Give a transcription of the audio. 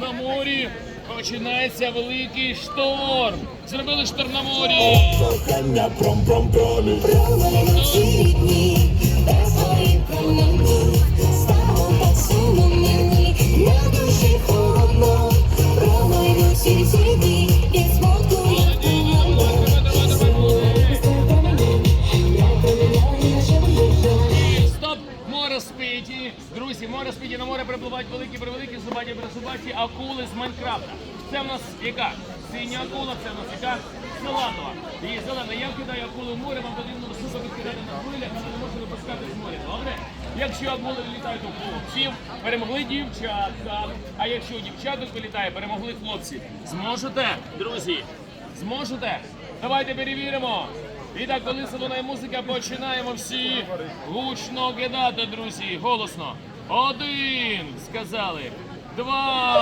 На морі починається великий шторм. Зробили шторм на морі. Кохання так сумно мені, на душі холодно, ці дні, Спиті. Друзі, море спиті на море припливають великі превеликі зубаті присубаті акули з Майнкрафта. Це в нас яка? Синя акула, це в нас яка? Салатова. І зелена. Я вкидаю акулу в море, вам потрібно супер відкидати на хвилях, але не можна випускати з моря. Добре? Якщо акули вилітають у хлопців, перемогли дівчатка. А якщо у дівчаток вилітає, перемогли хлопці. Зможете, друзі? Зможете? Давайте перевіримо. І так, коли залунає музика, починаємо всі гучно кидати, друзі, голосно. Один, сказали. Два,